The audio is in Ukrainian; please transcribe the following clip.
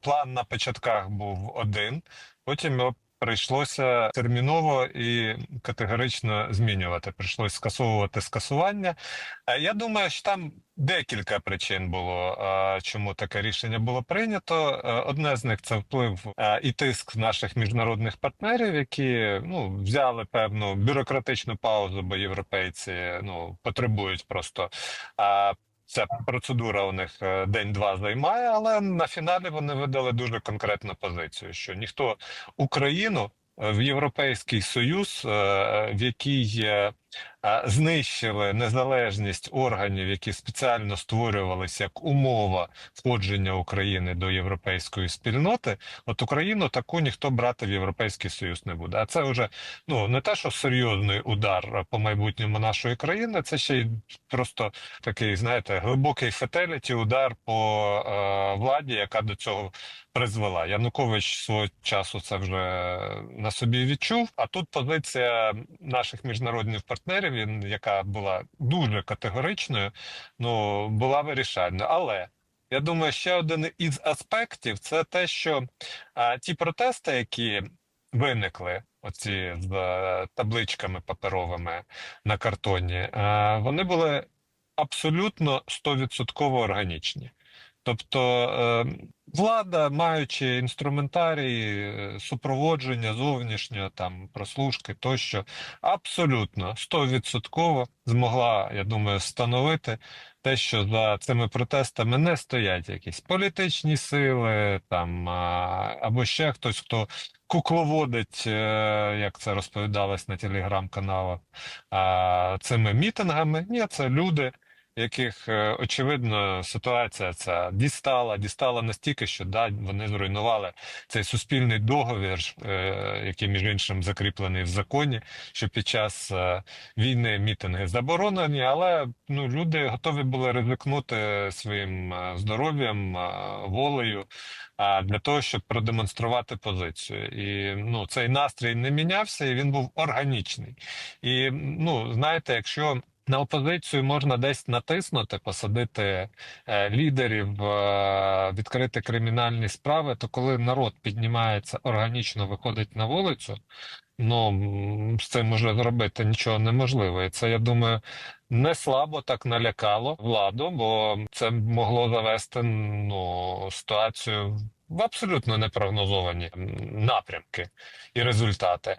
План на початках був один, потім його прийшлося терміново і категорично змінювати. Прийшлося скасовувати скасування. Е, Я думаю, що там декілька причин було, е, чому таке рішення було прийнято. Е, Одне з них це вплив і тиск наших міжнародних партнерів, які ну взяли певну бюрократичну паузу, бо європейці ну потребують просто. Ця процедура у них е, день-два займає, але на фіналі вони видали дуже конкретну позицію, що ніхто Україну е, в Європейський Союз, е, в якій знищили незалежність органів, які спеціально створювалися як умова входження України до європейської спільноти, от Україну таку ніхто брати в Європейський Союз не буде. А це вже ну не те, що серйозний удар по майбутньому нашої країни, це ще й просто такий, знаєте, глибокий фетеліті удар по е, владі, яка до цього призвела. Янукович свого часу це вже на собі відчув. А тут позиція наших міжнародних партнерів, він- яка була дуже категоричною, ну була вирішальною. Але я думаю, ще один із аспектів це те, що а, ті протести, які виникли, оці з е, табличками паперовими на картоні, е, вони були абсолютно 100% органічні. Тобто е, влада, маючи інструментарій, е, супроводження зовнішнього, там прослушки тощо, абсолютно 100% змогла, я думаю, встановити те, що за цими протестами не стоять якісь політичні сили, там або ще хтось, хто кукловодить, е, як це розповідалось на телеграм-каналах, цими мітингами. Ні, це люди яких е, очевидно ситуація ця дістала, дістала настільки, що да, вони зруйнували цей суспільний договір, е, який між іншим закріплений в законі, що під час е, війни мітинги заборонені, але ну люди готові були ризикнути своїм здоров'ям, волею. Для того, щоб продемонструвати позицію, і ну цей настрій не мінявся, і він був органічний. І ну знаєте, якщо на опозицію можна десь натиснути, посадити е, лідерів, е, відкрити кримінальні справи. То коли народ піднімається органічно, виходить на вулицю, ну з цим вже зробити нічого неможливо. І це я думаю. Не слабо так налякало владу, бо це могло завести ну ситуацію в абсолютно непрогнозовані напрямки і результати.